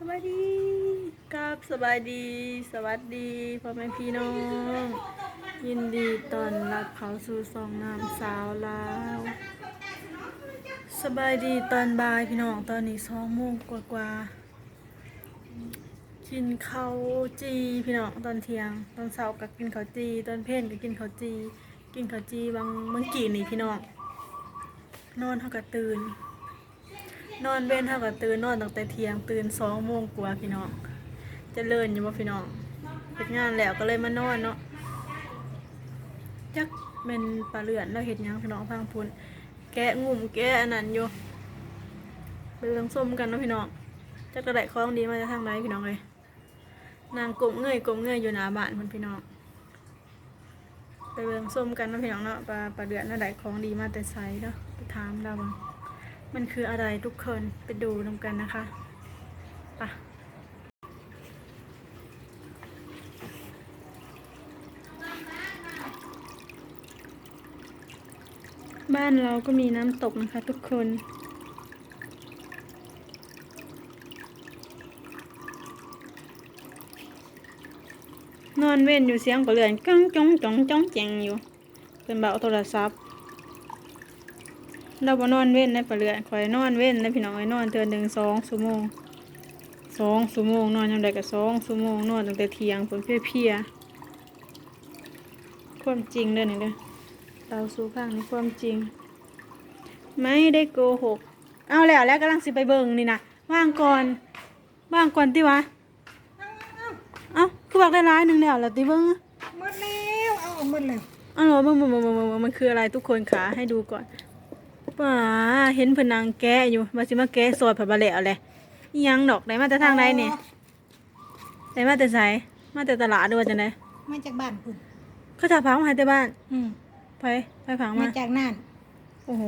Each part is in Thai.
สบายดีกับสบายดี สวัสดีพ่อแม่พี่น้อง ยินดีต้อนรับเขาสู่สองน้ำสาวลาวสบายดีตอนบ่ายพี่น้องตอนนี้สองโมงกว่าๆกินข้าวจีพี่น้องตอนเที่ยง ตอนเช้าก็กินข้าวจี ตอนเพลนก็กินข้าวจี กินข้าวจีบางบางกี่นี่พี่น้องนอนเท่ากับตื่น นอนเว้นเท่ากับตื่นนอนตั้งแต่เที่ยงตื่นสองโมงกว่าพี่น้องจะเลินอยู่บ่พี่น้องเฮ็ดงานแล้วก็เลยมานอนเนาะจักเป็นปลาเลือนเราเฮ็ดยังพี่น้องพังพุนแกะงุ่มแกะอันนั้นอยู่ไปเบิ่องส้มกันเนาะพี่น้องจักกระไดของดีมาจากทางไหนพี่น้องเลยนางกลมเงยกลมเงยอยู่หน้าบ้านเพิ่นพี่น้องไปเบิ่งส้มกันเนาะพี่น้องเนาะปลาปลาเดือนน่าได้ของดีมาแต่ไสเนาะไปถามเราบ้าง มันคืออะไรทุกคนไปดูนำกันนะคะไปะบ้านเราก็มีน้ำตกนะคะทุกคนนอนเว้นอยู่เสียงปลาเรือนก้องจ้องจ้องจ้องแจงอยู่ เป็นเบาโทรศัพท์ เราบ่นอนเว้นในปลาเรือนคอยนอนเว้นในพี่น้องไอ้นอนเทือนหนึ่งสองชั่วโมงสองชั่วโมงนอนยามใดก็สองชั่วโมงนอนตั้งแต่เที่ยงฝนเพลียๆความจริงเด้อนี่เด้อเราสู่ข้างในความจริง ไม่ได้โกหกเอาแล้วแล้วกำลังสิไปเบิ่งนี่นะว่างก่อนว่างก่อนติวะเอาคือบอกได้ร้ายหนึ่งแล้วแล้วติเบิ่งหมดแล้วเอาออกหมดแล้วเอาเหรอมึงมึงมึงมึงมึงมันคืออะไรทุกคนขาให้ดูก่อน ป่าเห็นเพนนางแกะอยู่มาสิมาแกะซอยผัดบะเหล่อะไรอิหยังดอกไหนมาแต่ทางไหนเนี่ยไหนมาแต่ไสมาแต่ตลาดด้วยจังไดมาจากบ้านคุณเขาจะพังมาให้แต่บ้าน อืมไปไปพังมามาจากน่าน โอ้โห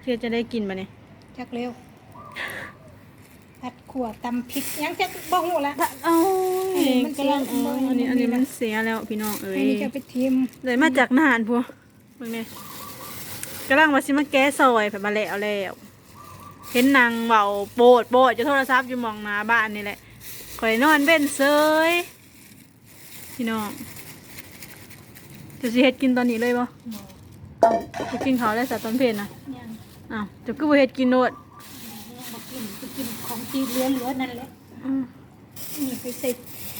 เทียจะได้กินปะเนี่ยจากเร็วผัดขั่วตำพริกยังจะบอกหูละ เอ้าอันนี้มันกำลังกำลังอ๋ออันนี้มันอันนี้มีมันนะเสียแล้วพี่น้องเอ้อัยนนี้จะไปทิมเลยมาจากนานพวกเบิ่งเนี่ย กำลังมาสิมาแก้ซอยผัดบะเหล่แล้วเห็นนางเบาโปดโปดจะโทรศัพท์อยู่มองหน้าบ้านนี่แหละคอยนอนเว้นเซยพี่น้องจะสิเฮ็ดกินตอนนี้เลยบ่จะกินเขาวแล้วสัตว์ตอนเพลนนะยังอ้าวจะก็บ่เฮ็ดกินโนดบอกกินไปกินของจีนเหลือๆนั่นแหละอืมนี่ไปใส่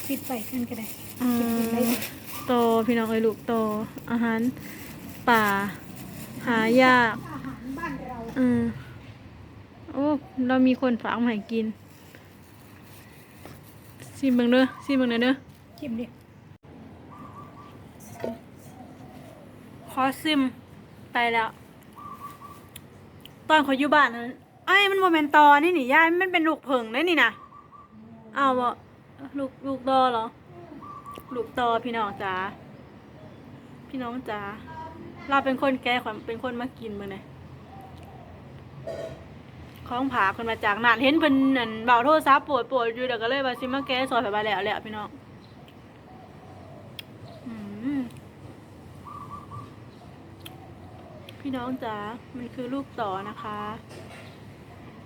ปิดไฟกันก็ได้อืกินมได้เลยโตพี่น้องเอ้ยลูกโตอาหารป่า หายากอาหารบ้านเราอืมโอ้ เรามีคนฝากมาให้กินซิมเบิ่งเด้อซิมเบิ่งหน่อยเด้อชิมดิ ขอซิมไปแล้ว ตอนเขาอยู่บ้านนั้นไอ้ยมันโมเมนตอนี่นี่ยายมันเป็นลูกเผิงได้นี่นะเอาบ่ลูกลูกตอเหรอ ลูกตอพี่น้องจ๋าพี่น้องจ๋า เราเป็นคนแก่ขวัญเป็นคนมากินมื้อนี่ของผาคนมาจากนานเห็นเพิ่นนั่นเบาโทรศัพท์ปวดปวดอยู่เดี๋ยวก็เลยว่าสิมาแก้ซอยไปแล้วแหละพี่น้องอืมพี่น้องจ๋ามันคือลูกต่อนะคะ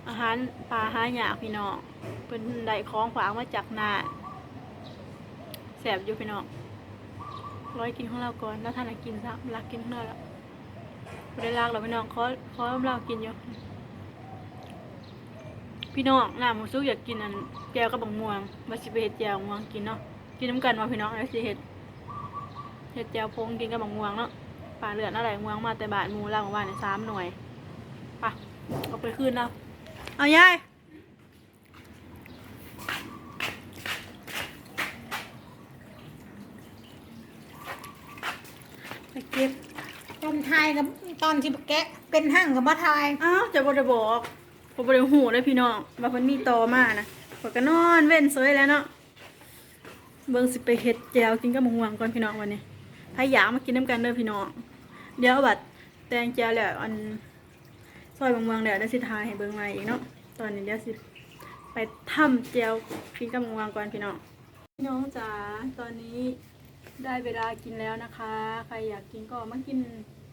อาหารปลาหาหยากพี่น้องเป็นได้ของฝากมาจากนาแสบอยู่พี่น้อง ร้อยกินของเราก่อนแล้วท่านกินซะรักกินของเราแล้วไม่ได้รักหรอกพี่น้องขอขอเรากินอยู่พี่น้องน้าหมูซุกอยากกินอันแก้วกับบังม่วงมาสิไปเห็ดแจวม่วงกินเนาะกินน้ำกันมาพี่น้องแล้วสิเห็ดเห็ดแจวพงกินกับบังม่วงเนาะป่าเลือดอะไรงวงมาแต่บาทมูล่างของบ้านเนี่ยสามหน่วยป่ะเอาไปคืนแล้วเอายาย ไปเก็บ ตอนทาย กับตอนที่แกะเป็นห้างกับบ่ทายอ้าวจะบ่ได้บอกผมบ่ได้หูเลยพี่น้องว่าเพิ่นมีต่อมานะข่อยก็นอนเว้นเซยแล้วเนาะเบิ่งสิไปเฮ็ดแจวกินกับหมูหวงก่อนพี่น้องวันนี้ถ้ายากมากินน้ำกันเด้อพี่น้องเดี๋ยวบัดแตงแจวแล้วอันซอยบางๆเดี๋ยวได้สิทายให้เบิ่งใหม่อีกเนาะตอนนี้เดี๋ยวสิไปทำเจียวพริกกับบางก่อนพี่น้องพี่น้องจ๋าตอนนี้ได้เวลากินแล้วนะคะ ใครอยากกินก็มากิน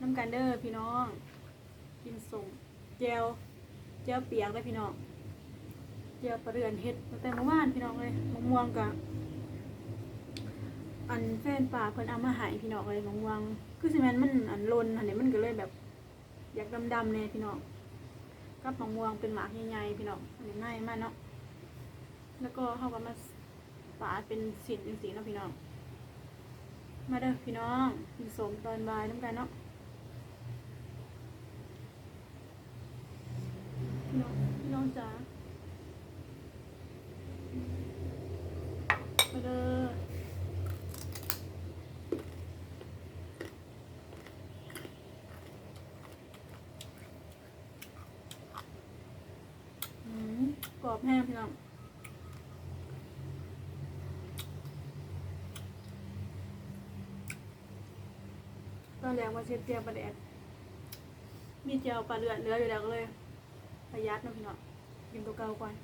น้ำกันเด้อพี่น้อง กินส่งเจียวเจียวเปียกได้พี่น้องเจียวปลาเรือนเฮ็ดตั้งแต่เมื่อวานพี่น้องเลยมะม่วงกับอันแฟนป่าเพิ่นเอามาให้พี่น้องเลยมะม่วงคือสิม่นมันอันลนอันนี้มันก็เลยแบบ อยากดำๆเนี่ยพี่น้องกับมะม่วงเป็นหมากใหญ่ๆพี่น้องอันนี้ง่ายมากเนาะแล้วก็เขาก็มาปาดเป็นสินเป็นสีเนาะพี่น้อง มาเด้อพี่น้องกินสมตอนบ่ายน้ำกันเนาะ พี่น้องพี่น้องจ๋ามาเด้ออืมกรอบแห้งพี่น้องตอนแรกว่าเชฟเจียวปลาแดดมีเจียวปลาเลือดเหลืออยู่แล้วก็เลย ประหยัดนะพี่น้องกินตัวเก่าก่อน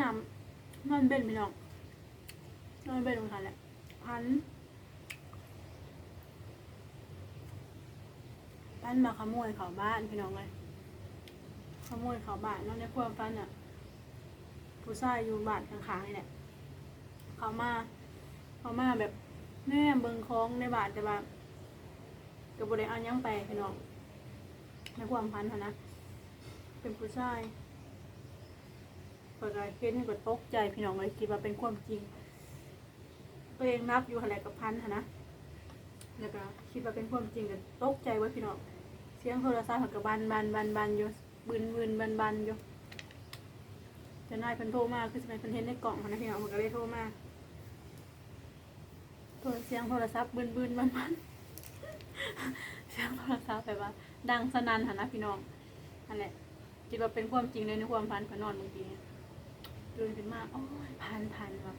น้ำนอนเบ็ดพี่น้องนอนเบ็ดลงทันแหละพันพันมาขโมยเขาบ้านพี่น้องเลยขโมยเขาบ้านน้องในความฝันอะ ผู้ชายอยู่บ้านข้างๆนี่แหละเขามาเขามาแบบแม่เบิงคล้องในบ้านแต่ว่ากับบริเอายังไปพี่น้องในความพันเขานะเป็นผู้ชายเปิดอะไรเห็นก็ตกใจพี่น้องเลยคิดว่าเป็นความจริงตัวเองนับอยู่อะไรกับพันค่ะนะแล้วก็คิดว่าเป็นความจริงกันตกใจไว้พี่น้องเสียงโทรศัพท์มันก็บันบันบันบันอยู่บึนบึนบันบันอยู่ จะนายเพิ่นโทรมาคือสมัยเพิ่นเห็นในกล่องหั้นะพี่น้องมันก็เลยโทรมาโทรเสียงโทรศัพท์บึนบึนบันบันเสียงโทรศัพท์แบบว่า ดังสนั่นหันนะพี่น้องนั่นแหละคิดว่าเป็นความจริงเลยในความพันเพิ่นนอนเมื่อกี้ตื่นขึ้นมาโอ้ยพันพันแบบ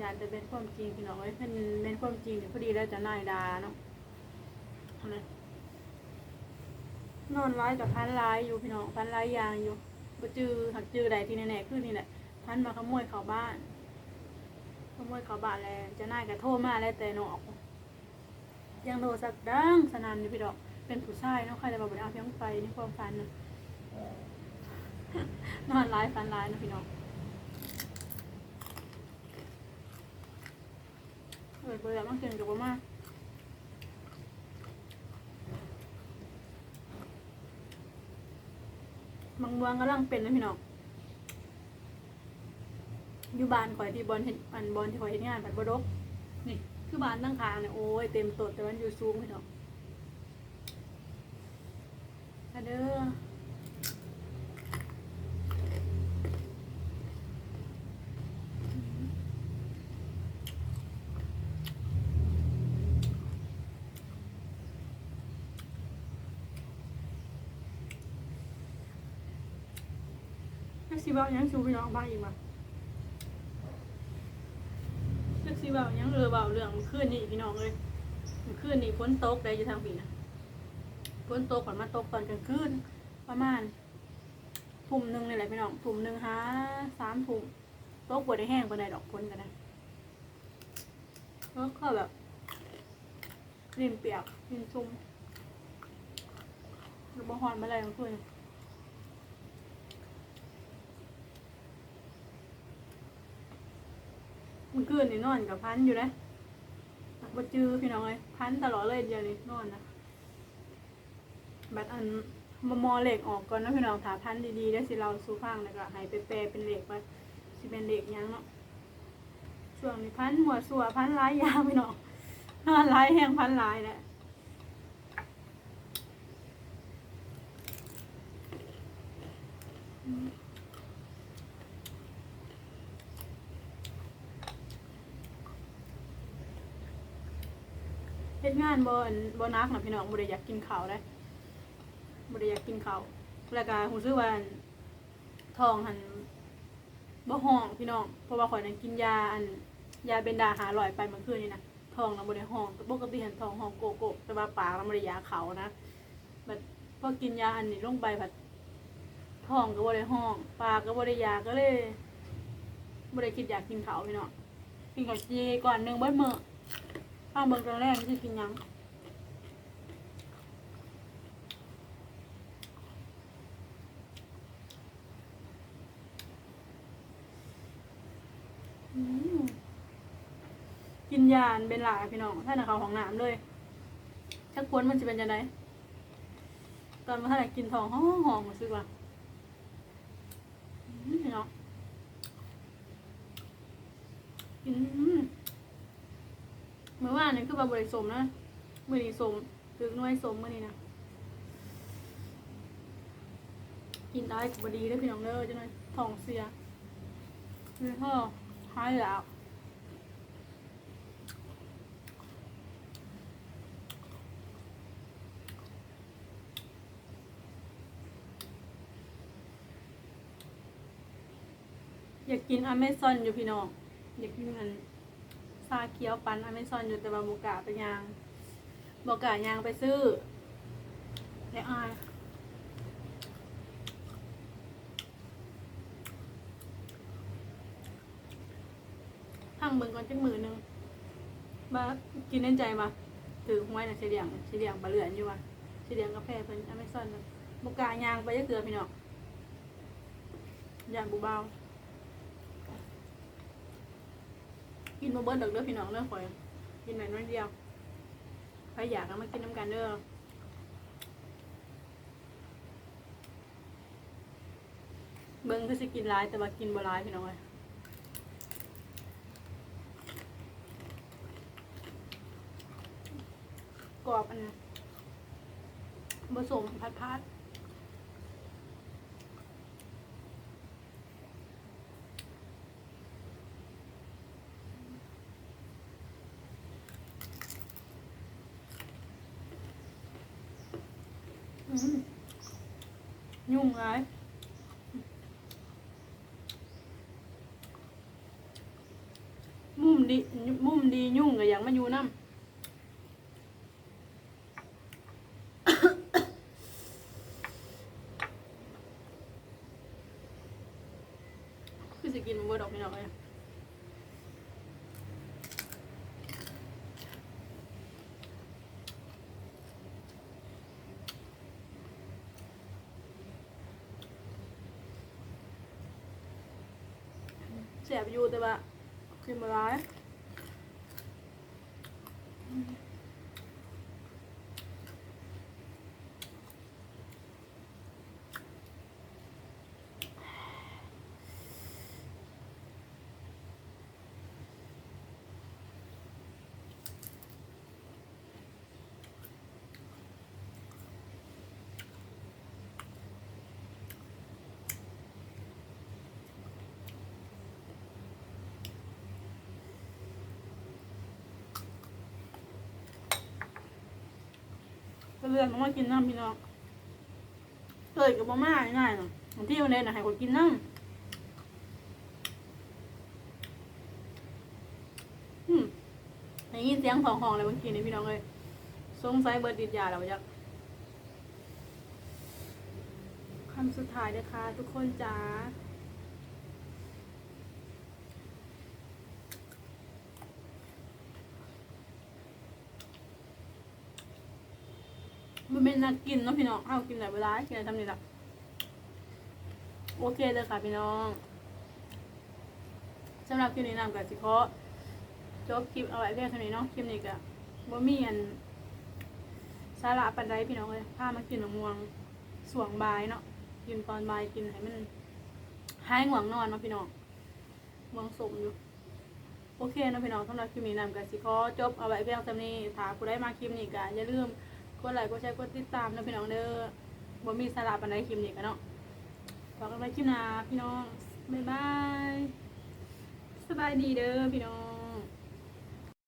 อยากจะเป็นความจริงพี่น้องเอ้ยเป็นเป็นความจริงเนี่ยพอดีแล้วจะนายดาเนาะเอาเลยนอนร้ายกับพันร้ายอยู่พี่น้องพันร้ายยางอยู่ ก็จือหักจือใดที่แน่ๆคือนี่แหละพันมาขโมยเขาบ้าน ขโมยเขาบ้านแล้วจะนายก็โทรมาแล้วแต่นอกยังโทรสักดังสนั่นอยู่พี่น้องเป็นผู้ชายเนาะใครจะบอกเอาเพียงไปในความฝันนะนอนร้ายฝันร้ายนะพี่น้องเออเบื่อมันกินกับมาบาง บวงกำลังเป็นนะพี่น้องอยู่บ้านข่อยที่บอลเห็นอันบอลที่ข่อยเห็นงานผัดบดกนี่คือบ้านตั้งคางเนี่ยโอ้ยเต็มตดแต่มันอยู่สูงพี่น้องเด้อ แท็กซี่เบายังชูพี่น้องบางอีกมั้ยแท็กซี่เบายังเออเบาเรื่องมันขึ้นนี่พี่น้องเลยมันขึ้นนี่ฝนตกได้อยู่ทางปีนะฝนตกก่อนมาตกตอนกลางคืนประมาณทุ่มหนึ่งนี่แหละพี่น้องทุ่มหนึ่งหาสามทุ่มตกบดได้แห้งบนใดดอกฝนกันนะแล้วก็แบบริมเปียกริมชุ่มหรือบางหอนอะไรกลางคืน มันคืนนี่นอนกับพันอยู่นะบ่จื้อพี่น้องเลยพันตลอดเลยเดียวนี้นอนนะบัดอันมมอเหล็กออกก่อนนะพี่น้องถาพันดีๆได้สิเราสู้ฟังแล้วก็ให้ไปแปลเป็นเหล็กไปสิเป็นเหล็กยังเนาะช่วงนี้พันหัวสัวพันร้ายยาพี่น้องนอนร้ายแห้งพันร้ายแหละ เฮ็ดงานบ่อันบ่นักนะพี่น้องบ่ได้อยากกินข้าวเลยบ่ได้อยากกินข้าวแล้วก็รู้สึกว่าอันท้องหันบ่ห้องพี่น้องเพราะว่าข่อยนั้นกินยาอันยาเบนดาหาลอยไปเมื่อคืนนี่นะท้องน่ะบ่ได้ห้องปกติหันท้องห้องโกโก้แต่ว่าปากมันบ่ได้ยาเขานะแบบพอกินยาอันนี้ลงไปผัดท้องก็บ่ได้ห้อง ปากก็บ่ได้ยาก็เลยบ่ได้คิดอยากกินข้าวพี่น้องกินข้าวจีก่อนหนึงเบิดมื้อ ข้างเบิ่งตอนแรกสิกินยังกินยานเป็นหลายพี่น้องท่านนะเขาห้องน้ำเลยถ้าควรมันจะเป็นจังไดตอนมาท่านน่กินทองห้องห้องรู้สึกว่าอืมพี่น้องกิน อวานนี่คือแบบบริสมนะมือนี้สมคือน่วยสมมือนี้นะกินได้กับบดีได้พี่น้องเด้อจังไดท้องเสียนี่พ่อหายแล้วอยากกินอเมซอนอยู่พี่น้องอยากกินอันาเคียวปันอเมซอนอยู่แต่ว่าบกล้าไปยางบกล้ายางไปซื้อและอายทั้งเบิ่งก่อนจักมือหนึงมากินในใจมาถือหวยนะเสียเดียงเสียเดียงปลาเหลือนอยู่ว่ะเสียเดียงกาแฟเพิ่นอเมซอนบกล้ายางไปจะเกือพี่น้องยานบุเบา กินมาเบิ้ลดอกเด้อพี่น้องเด้อข่อยกินหน่อยน้อยเดียวใครอยากก็มากินน้ำกันเด้อเบิ้งก็สิกินร้ายแต่ว่ากินบ่ร้ายพี่น้องเลยกรอบอันนั้นผสมพัดพัดอืมยุ่ง ร้ายมุมดีมุมดียุ่งกับอย่างมาอยู่น้ำคือสิกินเบอร์ดอกไม่ดอกเลย สบอยู่แต่ว่าคือมาร้าย เลือกมากินน้ำพี่น้องเคยกับมาม่าง่ายๆเนาะบางที่วันนี้นะให้คนกินน้ำอืมได้ยินเสียงของห้องเลยเมื่อกี้นี่พี่น้องเลยสงสัยเบิร์ดดิดยาแล้วจักคำสุดท้ายนะคะทุกคนจ้า นักกินเนาะพี่น้องเอากินไหนเวลากินไหนทำนี่ละโอเคเลยค่ะพี่น้องสำหรับคลิปนี้นำกับสิเคาะจบคลิปเอาไว้เพียงเท่านี้เนาะคลิปนี้ก็บ่มีอันสาระปันใดพี่น้องเลยพามากินมะม่วงสวงบายเนาะกินตอนบายกินให้มันหายง่วงนอนเนาะพี่น้องม่วงสมอยู่โอเคเนาะพี่น้องสำหรับคลิปนี้นำกับสิขอจบเอาไว้เพียงเท่านี้ถ้าผู้ใดมาคลิปนี้ก็อย่าลืม กดไลค์กดแชร์กดติดตามนะพี่น้องเด้อบ่มีสาระปันใดคลิปนี้กันเนาะฝากกันไว้คลิปหน้าพี่น้องบ๊ายบายสบายดีเด้อพี่น้อง